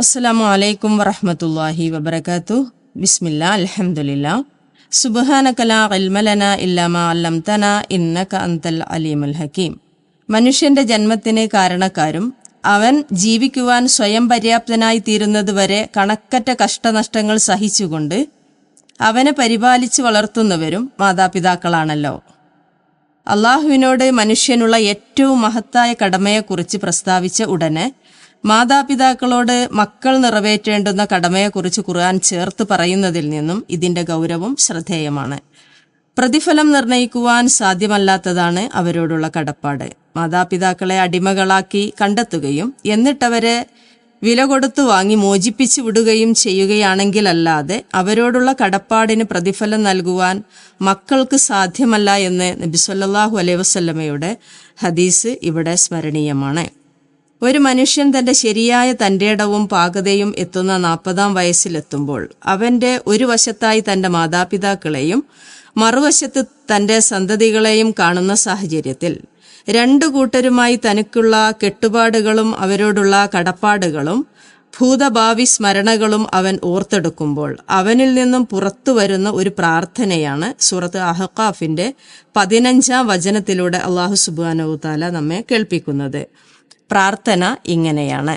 അസ്സലാമു അലൈക്കും വറഹ്മത്തുള്ളാഹി വബർക്കാത്തു ബിസ്മില്ല അലഹമുല്ല സുബ്ഹാനക ലാ ഇൽമ ലനാ ഇല്ലാ മാ അല്ലംതനാ ഇന്നക അൻതൽ അലീമുൽ ഹക്കീം. മനുഷ്യന്റെ ജന്മത്തിന് കാരണക്കാരും അവൻ ജീവിക്കുവാൻ സ്വയം പര്യാപ്തനായി തീരുന്നതുവരെ കണക്കറ്റ കഷ്ടനഷ്ടങ്ങൾ സഹിച്ചുകൊണ്ട് അവനെ പരിപാലിച്ചു വളർത്തുന്നവരും മാതാപിതാക്കളാണല്ലോ. അള്ളാഹുവിനോട് മനുഷ്യനുള്ള ഏറ്റവും മഹത്തായ കടമയെക്കുറിച്ച് പ്രസ്താവിച്ച ഉടനെ മാതാപിതാക്കളോട് മക്കൾ നിറവേറ്റേണ്ടുന്ന കടമയെക്കുറിച്ച് ഖുർആൻ ചേർത്ത് പറയുന്നതിൽ നിന്നും ഇതിന്റെ ഗൗരവം ശ്രദ്ധേയമാണ്. പ്രതിഫലം നിർണയിക്കുവാൻ സാധ്യമല്ലാത്തതാണ് അവരോടുള്ള കടപ്പാട്. മാതാപിതാക്കളെ അടിമകളാക്കി കണ്ടെത്തുകയും എന്നിട്ടവരെ വില കൊടുത്തു വാങ്ങി മോചിപ്പിച്ചു വിടുകയും ചെയ്യുകയാണെങ്കിലല്ലാതെ അവരോടുള്ള കടപ്പാടിന് പ്രതിഫലം നൽകുവാൻ മക്കൾക്ക് സാധ്യമല്ല എന്ന് നബിസ്വല്ലാഹു അലൈഹി വസല്ലമയുടെ ഹദീസ് ഇവിടെ സ്മരണീയമാണ്. ഒരു മനുഷ്യൻ തന്റെ ശരിയായ തന്റേടവും പാകതയും എത്തുന്ന നാൽപ്പതാം വയസ്സിലെത്തുമ്പോൾ അവന്റെ ഒരു വശത്തായി തന്റെ മാതാപിതാക്കളെയും മറുവശത്ത് തന്റെ സന്തതികളെയും കാണുന്ന സാഹചര്യത്തിൽ രണ്ടു കൂട്ടരുമായി തനിക്കുള്ള കെട്ടുപാടുകളും അവരോടുള്ള കടപ്പാടുകളും ഭൂതഭാവി സ്മരണകളും അവൻ ഓർത്തെടുക്കുമ്പോൾ അവനിൽ നിന്നും പുറത്തു വരുന്ന ഒരു പ്രാർത്ഥനയാണ് സൂറത്ത് അഹക്കാഫിന്റെ പതിനഞ്ചാം വചനത്തിലൂടെ അള്ളാഹു സുബാനവു താല നമ്മെ കേൾപ്പിക്കുന്നത്. പ്രാർത്ഥന ഇങ്ങനെയാണ്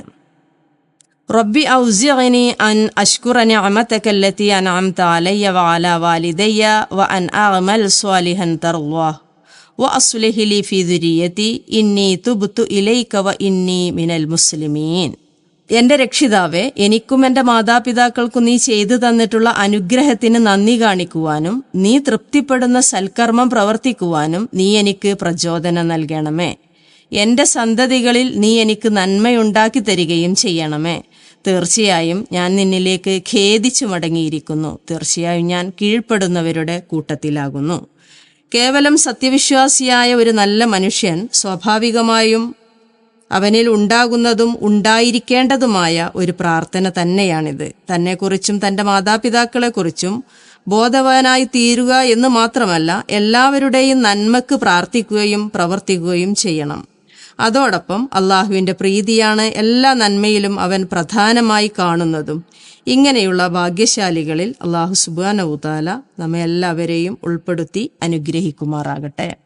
റബ്ബി ഔസിഅനി അൻ അഷ്കുറ നിഅമതക അല്ലതി അൻഅംത അലയ്യ വഅല വാലിദയ്യ വഅൻ അഅമൽ സ്വാലിഹൻ തർളാഹ് وأصلح لي في ذريتي إني تبت إليك وإني من المسلمين എന്റെ രക്ഷിതാവെ എനിക്കും എന്റെ മാതാപിതാക്കൾക്കും നീ ചെയ്തു തന്നിട്ടുള്ള അനുഗ്രഹത്തിന് നന്ദി കാണിക്കുവാനും നീ തൃപ്തിപ്പെടുന്ന സൽക്കർമ്മം പ്രവർത്തിക്കുവാനും നീ എനിക്ക് പ്രചോദനം നൽകണമേ എന്റെ സന്തതികളിൽ നീ എനിക്ക് നന്മയുണ്ടാക്കി തരികയും ചെയ്യണമേ. തീർച്ചയായും ഞാൻ നിന്നിലേക്ക് ഖേദിച്ചു മടങ്ങിയിരിക്കുന്നു. തീർച്ചയായും ഞാൻ കീഴ്പ്പെടുന്നവരുടെ കൂട്ടത്തിലാകുന്നു. കേവലം സത്യവിശ്വാസിയായ ഒരു നല്ല മനുഷ്യൻ സ്വാഭാവികമായും അവനിൽ ഉണ്ടാകുന്നതും ഉണ്ടായിരിക്കേണ്ടതുമായ ഒരു പ്രാർത്ഥന തന്നെയാണിത്. തന്നെക്കുറിച്ചും തന്റെ മാതാപിതാക്കളെക്കുറിച്ചും ബോധവാനായി തീരുക എന്ന് മാത്രമല്ല എല്ലാവരുടെയും നന്മക്ക് പ്രാർത്ഥിക്കുകയും പ്രവർത്തിക്കുകയും ചെയ്യണം. അതോടൊപ്പം അള്ളാഹുവിന്റെ പ്രീതിയാണ് എല്ലാ നന്മയിലും അവൻ പ്രധാനമായി കാണുന്നതും. ഇങ്ങനെയുള്ള ഭാഗ്യശാലികളിൽ അള്ളാഹു സുബാനവുതാല നമ്മെ എല്ലാവരെയും ഉൾപ്പെടുത്തി അനുഗ്രഹിക്കുമാറാകട്ടെ.